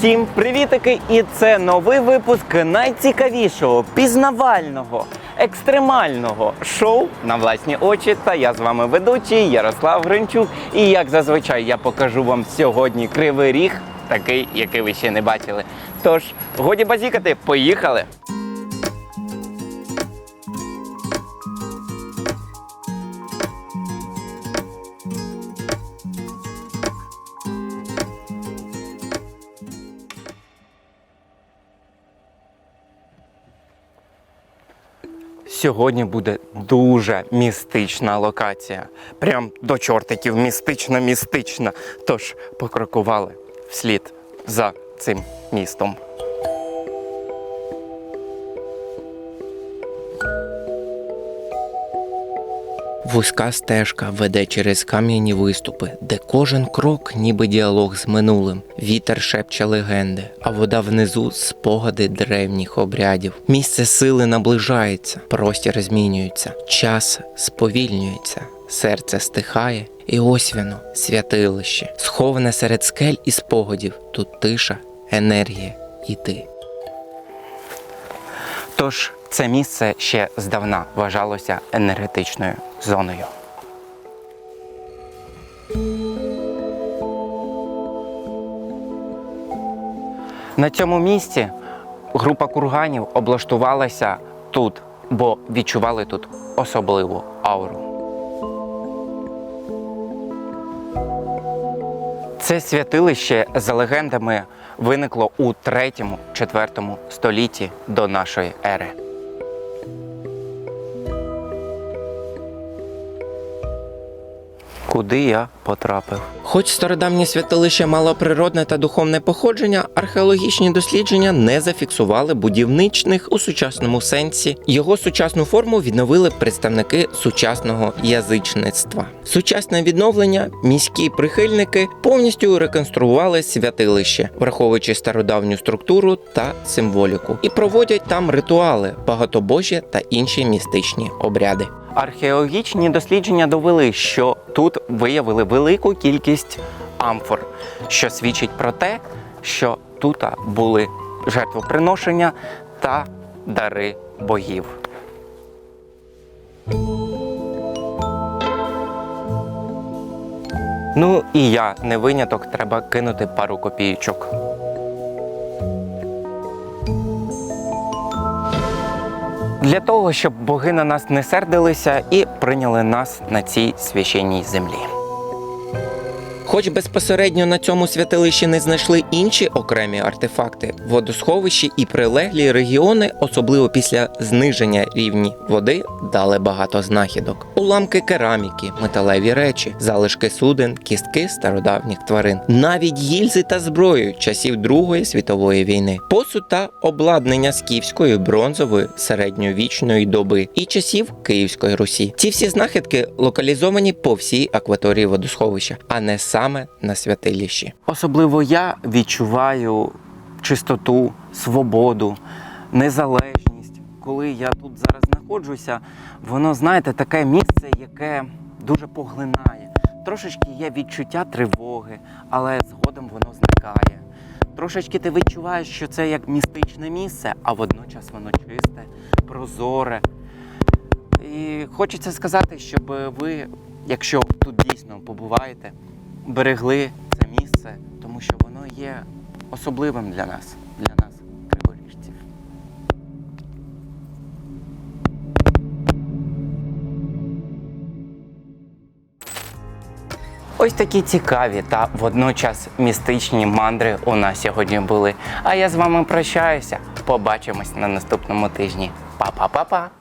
Всім привітики! І це новий випуск найцікавішого, пізнавального, екстремального шоу на власні очі. Та я з вами ведучий Ярослав Гринчук. І як зазвичай я покажу вам сьогодні кривий ріг, такий, який ви ще не бачили. Тож, годі базікати, поїхали! Сьогодні буде дуже містична локація. Прям до чортиків містична, містична. Тож покрокували вслід за цим містом. Вузька стежка веде через кам'яні виступи, де кожен крок ніби діалог з минулим. Вітер шепче легенди, а вода внизу спогади древніх обрядів. Місце сили наближається, простір змінюється, час сповільнюється, серце стихає, і ось воно, святилище, сховане серед скель і спогадів. Тут тиша, енергія і ти. Тож це місце ще здавна вважалося енергетичною зоною. На цьому місці група курганів облаштувалася тут, бо відчували тут особливу ауру. Це святилище за легендами виникло у 3-4 столітті до нашої ери. Куди я потрапив? Хоч стародавнє святилище мало природне та духовне походження, археологічні дослідження не зафіксували будівничних у сучасному сенсі. Його сучасну форму відновили представники сучасного язичництва. Сучасне відновлення міські прихильники повністю реконструювали святилище, враховуючи стародавню структуру та символіку, і проводять там ритуали, багатобожжя та інші містичні обряди. Археологічні дослідження довели, що тут виявили велику кількість амфор, що свідчить про те, що тут були жертвоприношення та дари богів. Ну і я не виняток, треба кинути пару копійочок. Для того, щоб боги на нас не сердилися і прийняли нас на цій священній землі. Хоч безпосередньо на цьому святилищі не знайшли інші окремі артефакти, водосховищі і прилеглі регіони, особливо після зниження рівні води, дали багато знахідок: уламки кераміки, металеві речі, залишки суден, кістки стародавніх тварин, навіть гільзи та зброю часів Другої світової війни, посуд та обладнання скіфської бронзової середньовічної доби і часів Київської Русі. Ці всі знахідки локалізовані по всій акваторії водосховища, а не саме на святилищі. Особливо я відчуваю чистоту, свободу, незалежність. Коли я тут зараз знаходжуся, воно, знаєте, таке місце, яке дуже поглинає. Трошечки є відчуття тривоги, але згодом воно зникає. Трошечки ти відчуваєш, що це як містичне місце, а водночас воно чисте, прозоре. І хочеться сказати, щоб ви, якщо тут дійсно побуваєте, берегли це місце, тому що воно є особливим для нас, для нас, криворіжців. Ось такі цікаві та водночас містичні мандри у нас сьогодні були. А я з вами прощаюся. Побачимось на наступному тижні. Па-па-па-па!